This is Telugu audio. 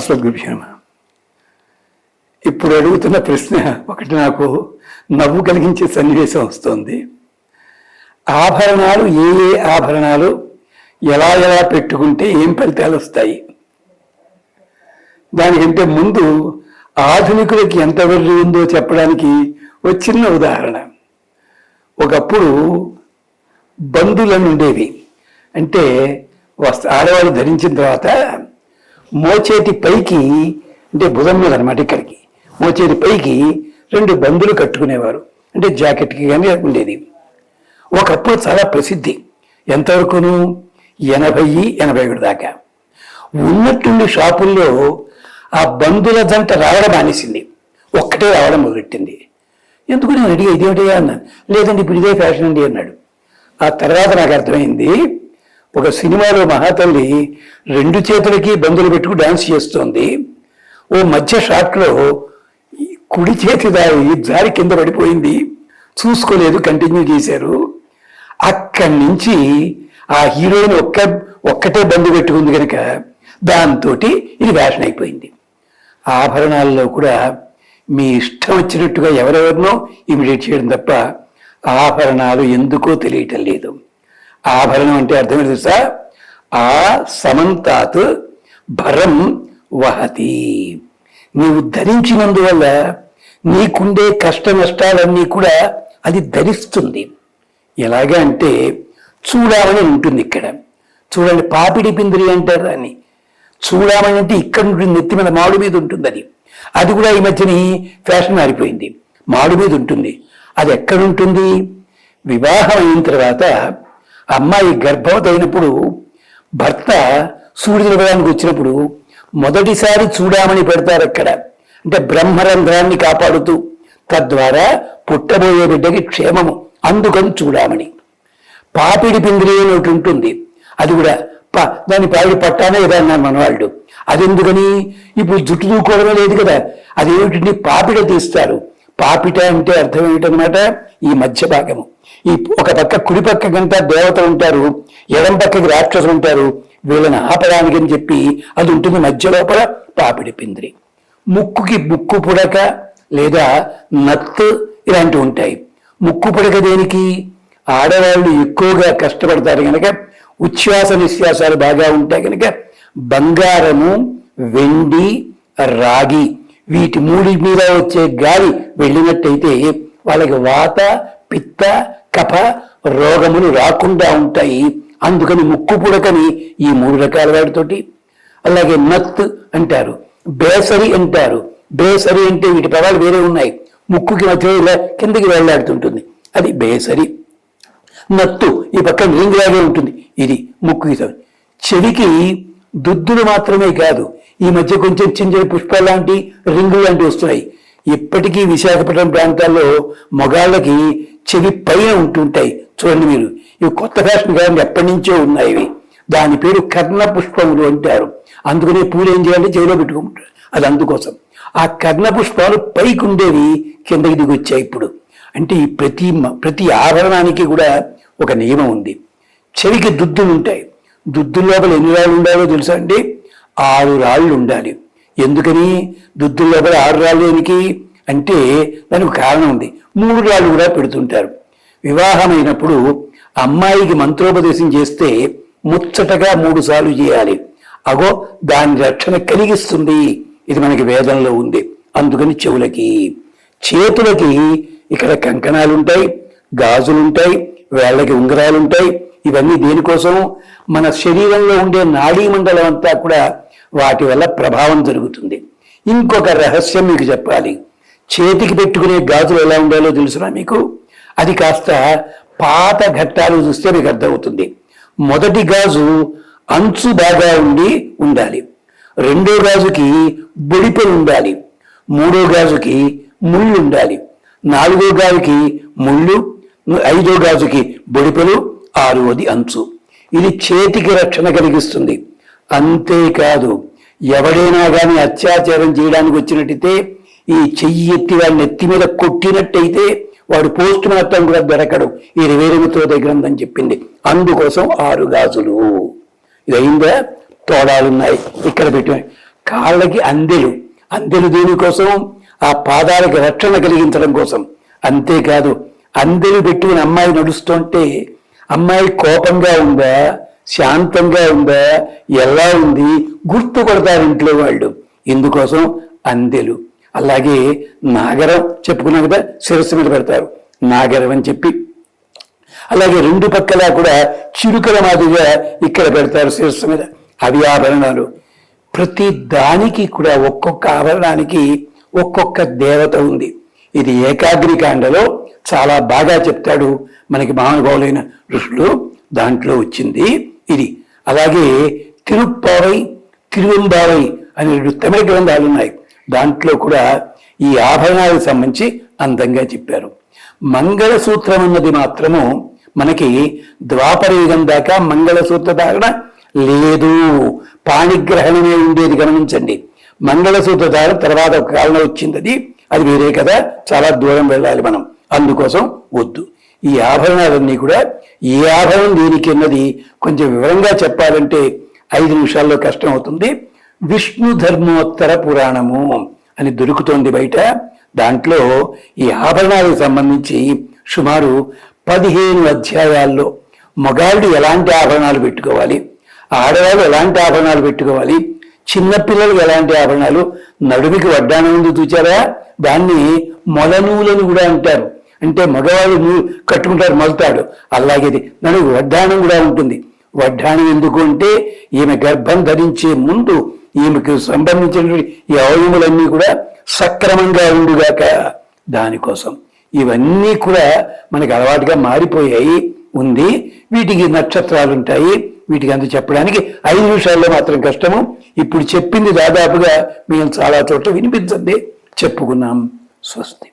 అస్మద్గుభ్యం ఇప్పుడు అడుగుతున్న ప్రశ్న ఒకటి నాకు నవ్వు కలిగించే సన్నివేశం వస్తుంది. ఆభరణాలు ఏ ఏ ఆభరణాలు ఎలా ఎలా పెట్టుకుంటే ఏం ఫలితాలు వస్తాయి? దానికంటే ముందు ఆధునికులకి ఎంత వెళ్ళి ఉందో చెప్పడానికి ఒక చిన్న ఉదాహరణ. ఒకప్పుడు బంధులను ఉండేవి అంటే వస్త్ర ఆడవాళ్ళు ధరించిన తర్వాత మోచేతి పైకి అంటే భుజం మీద అనమాట ఇక్కడికి. మోచేతి పైకి రెండు బందులు కట్టుకునేవారు. అంటే జాకెట్కి కానీ ఉండేది. ఒకప్పుడు చాలా ప్రసిద్ధి. ఎంతవరకును? ఎనభై ఎనభై ఒకటి దాకా. ఉన్నట్టుండి షాపుల్లో ఆ బంధుల జంట రావడం మానేసింది. ఒక్కటే రావడం మొదలెట్టింది. ఎందుకు నేను అడిగా ఇదేమిటయ్యా? అన్నాను లేదండి ఇప్పుడు ఇదే ఫ్యాషన్ అండి అన్నాడు. ఆ తర్వాత నాకు అర్థమైంది ఒక సినిమాలో మహాతల్లి రెండు చేతులకి బంధులు పెట్టుకు డాన్స్ చేస్తోంది. ఓ మధ్య షాట్లో కుడి చేతి దారి జారి కింద పడిపోయింది. చూసుకోలేదు కంటిన్యూ చేశారు. అక్కడి నుంచి ఆ హీరోయిన్ ఒక్క ఒక్కటే బంధు పెట్టుకుంది కనుక దాంతో ఇది ఫ్యాషన్ అయిపోయింది. ఆభరణాల్లో కూడా మీ ఇష్టం వచ్చినట్టుగా ఎవరెవరినో ఇమిడియేట్ చేయడం తప్ప ఆభరణాలు ఎందుకో తెలియటం లేదు. ఆభరణం అంటే అర్థం తెలుసా? ఆ సమంతాత్ భరం వహతి. నీవు ధరించినందువల్ల నీకుండే కష్ట నష్టాలన్నీ కూడా అది ధరిస్తుంది. ఎలాగా అంటే చూడామని ఉంటుంది ఇక్కడ. చూడండి పాపిడి పిందిరి అంటారు అని చూడామని అంటే ఇక్కడ ఉంటుంది నెత్తి మీద మాడు మీద ఉంటుంది అది అది కూడా ఈ మధ్యని ఫ్యాషన్ మారిపోయింది. మాడు మీద ఉంటుంది. అది ఎక్కడుంటుంది వివాహం అయిన తర్వాత అమ్మాయి గర్భవతి అయినప్పుడు భర్త సూర్యుడు నిలవడానికి వచ్చినప్పుడు మొదటిసారి చూడామని పెడతారు అక్కడ. అంటే బ్రహ్మరంధ్రాన్ని కాపాడుతూ తద్వారా పుట్టబోయే బిడ్డకి క్షేమము. అందుకని చూడామని. పాపిడి పిందిరి అని ఒకటి ఉంటుంది. అది కూడా ప దాని పాపిడి పట్టానే కదా మనవాళ్ళు. అది ఎందుకని ఇప్పుడు జుట్టు దూకోవడమే లేదు కదా. అదేమిటండి? పాపిడ తీస్తారు. పాపిట అంటే అర్థం ఏమిటనమాట ఈ మధ్య భాగము. ఈ ఒక పక్క కుడి పక్క గంట దేవత ఉంటారు ఎడం పక్కకి రాక్షసులు ఉంటారు వీళ్ళని ఆపడానికి అని చెప్పి అది ఉంటుంది మధ్య లోపల పాపిడి పిందిరి. ముక్కుకి ముక్కు పుడక లేదా నత్తు ఇలాంటివి ఉంటాయి. ముక్కు పుడక దేనికి? ఆడవాళ్ళు ఎక్కువగా కష్టపడతారు కనుక ఉచ్ఛ్వాస నిశ్వాసాలు బాగా ఉంటాయి కనుక బంగారము వెండి రాగి వీటి మూడి మీద వచ్చే గాలి వెళ్ళినట్టయితే వాళ్ళకి వాత పిత్త కఫ రోగములు రాకుండా ఉంటాయి. అందుకని ముక్కు పుడకని ఈ మూడు రకాల వాటితోటి అలాగే నత్ అంటారు బేసరి అంటారు. బేసరి అంటే వీటి పదాలు వేరే ఉన్నాయి. ముక్కుకి మధ్య ఇలా కిందకి వెళ్ళాడుతుంటుంది. అది బేసరి. నత్తు ఈ పక్క నీంగిలాగే ఉంటుంది. ఇది ముక్కుకి చెవికి దుద్దులు మాత్రమే కాదు. ఈ మధ్య కొంచెం చిన్న చిన్న పుష్పాలు లాంటి రింగు లాంటివి వస్తున్నాయి. ఇప్పటికీ విశాఖపట్నం ప్రాంతాల్లో మగాళ్ళకి చెవి పైన ఉంటుంటాయి. చూడండి మీరు. ఇవి కొత్త ఫ్యాషన్ కాదండి ఎప్పటి నుంచో ఉన్నాయి ఇవి. దాని పేరు కర్ణ పుష్పములు అంటారు. అందుకనే పూలు ఏం చేయాలంటే చెవిలో పెట్టుకుంటారు. అది అందుకోసం. ఆ కర్ణ పుష్పాలు పైకి ఉండేవి కిందకి దిగి వచ్చాయి ఇప్పుడు. అంటే ఈ ప్రతి ప్రతి ఆభరణానికి కూడా ఒక నియమం ఉంది. చెవికి దుద్దులు ఉంటాయి. దుద్దుల లోపల ఎన్ని రాళ్ళు ఉండాలో తెలుసా అండి? ఆరు రాళ్ళు ఉండాలి. ఎందుకని? దుద్దుల లోపల ఆరు రాళ్ళు దేనికి? అంటే దానికి కారణం ఉంది. మూడు రాళ్ళు కూడా పెడుతుంటారు. వివాహమైనప్పుడు అమ్మాయికి మంత్రోపదేశం చేస్తే ముచ్చటగా మూడు సార్లు చేయాలి. అగో దాని రక్షణ కలిగిస్తుంది. ఇది మనకి వేదంలో ఉంది. అందుకని చెవులకి. చేతులకి ఇక్కడ కంకణాలు ఉంటాయి గాజులుంటాయి వేళ్ళకి ఉంగరాలు ఉంటాయి ఇవన్నీ దేనికోసం? మన శరీరంలో ఉండే నాడీ మండలం అంతా కూడా వాటి వల్ల ప్రభావం జరుగుతుంది. ఇంకొక రహస్యం మీకు చెప్పాలి. చేతికి పెట్టుకునే గాజులు ఎలా ఉండాలో తెలుసునా మీకు? అది కాస్త పాత ఘట్టాలు చూస్తే మీకు అర్థమవుతుంది. మొదటి గాజు అంచు బాగా ఉండి ఉండాలి. రెండో గాజుకి బొడిపెలు ఉండాలి. మూడో గాజుకి ముళ్ళు ఉండాలి. నాలుగో గాజుకి ముళ్ళు ఐదో గాజుకి బొడిపెలు ఆరోది అంచు. ఇది చేతికి రక్షణ కలిగిస్తుంది. అంతేకాదు ఎవడైనా కానీ అత్యాచారం చేయడానికి వచ్చినట్టయితే ఈ చెయ్యి ఎత్తి వాడిని ఎత్తి మీద కొట్టినట్టయితే వాడు పోస్ట్ మాత్రం కూడా దొరకడు. ఈ రివేరుమితో దగ్గర ఉందని చెప్పింది. అందుకోసం ఆరు గాజులు. ఇది అయిందా తోడాలున్నాయి. ఇక్కడ పెట్టి. కాళ్ళకి అందెలు అందెలు దేనికోసం? ఆ పాదాలకి రక్షణ కలిగించడం కోసం. అంతేకాదు అందెలు పెట్టుకుని అమ్మాయి నడుస్తుంటే అమ్మాయి కోపంగా ఉందా? శాంతంగా ఉందా? ఎలా ఉంది? గుర్తు కొడతారు ఇంట్లో వాళ్ళు. ఇందుకోసం అందెలు. అలాగే నాగరం చెప్పుకున్నాం కదా శిరస్సు మీద పెడతారు. నాగరం అని చెప్పి. అలాగే రెండు పక్కల కూడా చిరుకల మాదిరిగా ఇక్కడ పెడతారు శిరస్సు మీద. అవి ఆభరణాలు. ప్రతి దానికి కూడా ఒక్కొక్క ఆభరణానికి ఒక్కొక్క దేవత ఉంది. ఇది ఏకాగ్రికాండలో చాలా బాగా చెప్తాడు మనకి మహానుభావులైన ఋషులు. దాంట్లో వచ్చింది ఇది. అలాగే తిరుప్పావై తిరువెంబావై అనే రెండు తమిళ గ్రంథాలు ఉన్నాయి. దాంట్లో కూడా ఈ ఆభరణాలకు సంబంధించి అందంగా చెప్పారు. మంగళసూత్రం అన్నది మాత్రము మనకి ద్వాపర యుగం దాకా మంగళసూత్ర ధారణ లేదు. పాణిగ్రహణమే ఉండేది గమనించండి. మంగళసూత్ర ధారణ తర్వాత ఒక కారణం వచ్చింది అది. అది వేరే కదా చాలా దూరం వెళ్ళాలి మనం. అందుకోసం వద్దు. ఈ ఆభరణాలన్నీ కూడా ఏ ఆభరణం దేనికి అన్నది కొంచెం వివరంగా చెప్పాలంటే ఐదు నిమిషాల్లో కష్టం అవుతుంది విష్ణు ధర్మోత్తర పురాణము అని దొరుకుతోంది బయట. దాంట్లో ఈ ఆభరణాలకు సంబంధించి సుమారు పదిహేను అధ్యాయాల్లో మగాళ్ళు ఎలాంటి ఆభరణాలు పెట్టుకోవాలి ఆడవాళ్ళు ఎలాంటి ఆభరణాలు పెట్టుకోవాలి చిన్నపిల్లలు ఎలాంటి ఆభరణాలు నడుమికి వడ్డానం ఉంది చూచారా? దాన్ని మొలనూలని కూడా అంటారు. అంటే మగవాళ్ళు కట్టుకుంటారు మొలతాడు. అలాగేది. దానికి వడ్డాణం కూడా ఉంటుంది. వడ్డాణం ఎందుకు అంటే ఈమె గర్భం ధరించే ముందు ఈమెకు సంబంధించినటువంటి ఈ అవయములన్నీ కూడా సక్రమంగా ఉండుగాక దానికోసం. ఇవన్నీ కూడా మనకి అలవాటుగా మారిపోయాయి ఉంది. వీటికి నక్షత్రాలు ఉంటాయి. వీటికి అంత చెప్పడానికి ఐదు నిమిషాల్లో మాత్రం కష్టము. ఇప్పుడు చెప్పింది దాదాపుగా మేము చాలా చోట్ల వినిపించండి. చెప్పుకున్నాం. స్వస్తి.